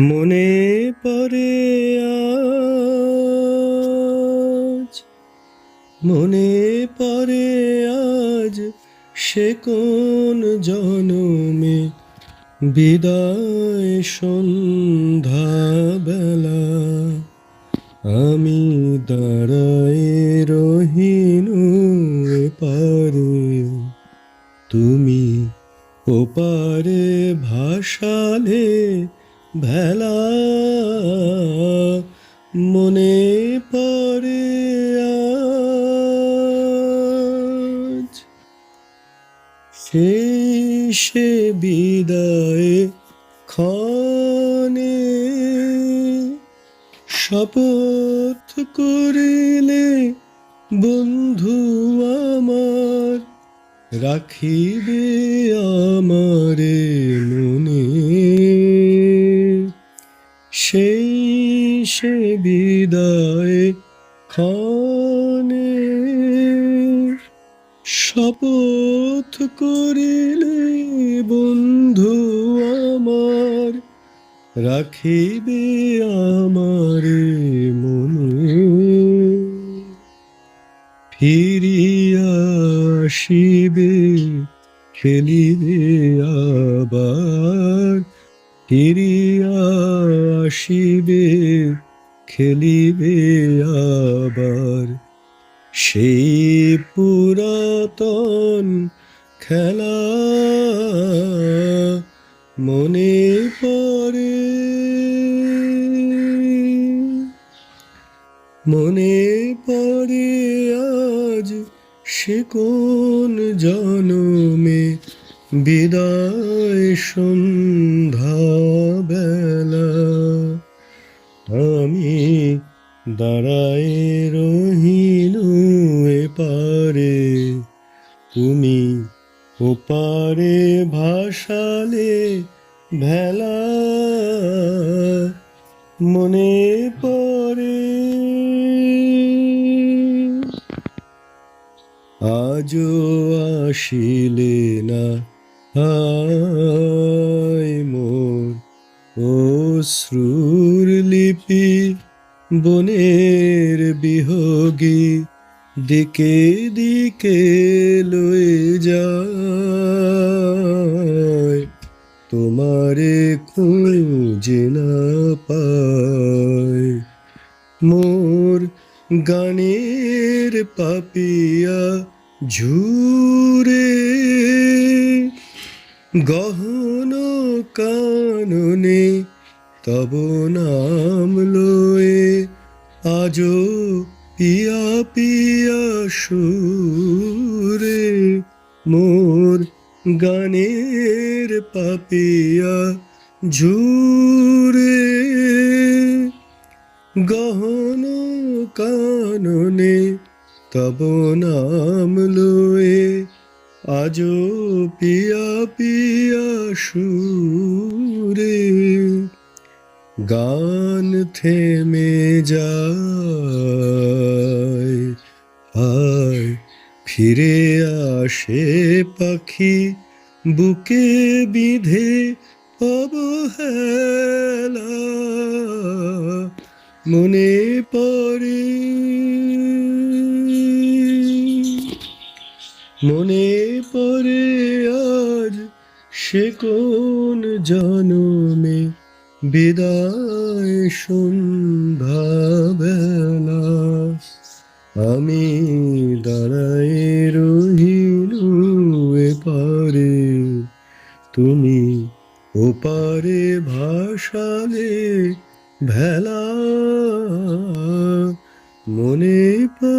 মনে পড়ে আজ, মনে পড়ে আজ সে কোন জনমে? বিদায় সন্ধ্যা বেলা আমি দাঁড়ায় রহিনু পারে তুমি ওপারে ভাসালে ভেলা মনে পড়ে আজ। সে বিদায় ক্ষণে শপথ করিলে বন্ধু আমার রাখিবে আমারে মনে। শপথ করিলে বন্ধু আমার, রাখিবে আমারে মনে। ফিরিয়া আসিবে, খেলিবে আবার। ফিরিয়া আসিবে, খেলিবে আবার। সেই পুরাতন খেলা মনে পড়ে। মনে পড়ে আজ সে কোন জনমে বিদায় সন্ধ্যা বেলা। আমি দাঁড়ায় রহিনু পারে তুমি ওপারে ভাসালে ভেলা মনে পড়ে। আজও আসিলে না মোর অশ্রুর লিপি বনের বিহগী দিকে দিকে লয়ে যায়। তোমারে খুঁজে না পায়। মোর গানের পাপিয়া ঝুরে। গহন কাননে তব নাম লয়ে আজও পিয়া পিয়া সুরে মোর গানের পাপিয়া ঝুরে গহন কাননে তব নাম লয়ে আজও পিয়া পিয়া সুরে গান থেমে যায়, হায়, ফিরে আসে পাখি, বুকে বিধে অবহেলা। মনে পড়ে মনে পড়ে আজ সে কোন জনমে বিদায় সন্ধ্যা বেলা আমি দাঁড়াই রহিনু পারে তুমি ওপারে ভাসালে ভেলা। মনে পড়ে